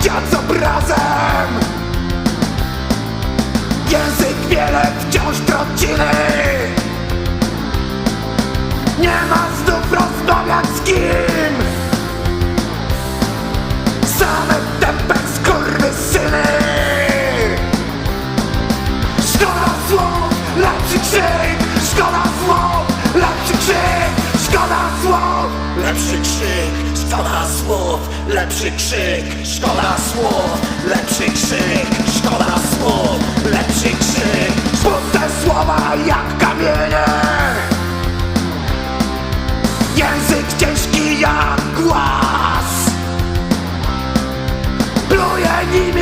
dziad z obrazem Język wiele wciąż traciny Nie ma znów rozmawiać z kim. Same te bezkurwysyny Szkoda słów, lepszy krzyk. Szkoda słów, lepszy krzyk. Szkoda słów, lepszy krzyk. Szkoda słów lepszy krzyk, szkoda słów, lepszy krzyk, szkoda słów, lepszy krzyk, puste słowa jak kamienie. Język ciężki jak głaz, pluje nimi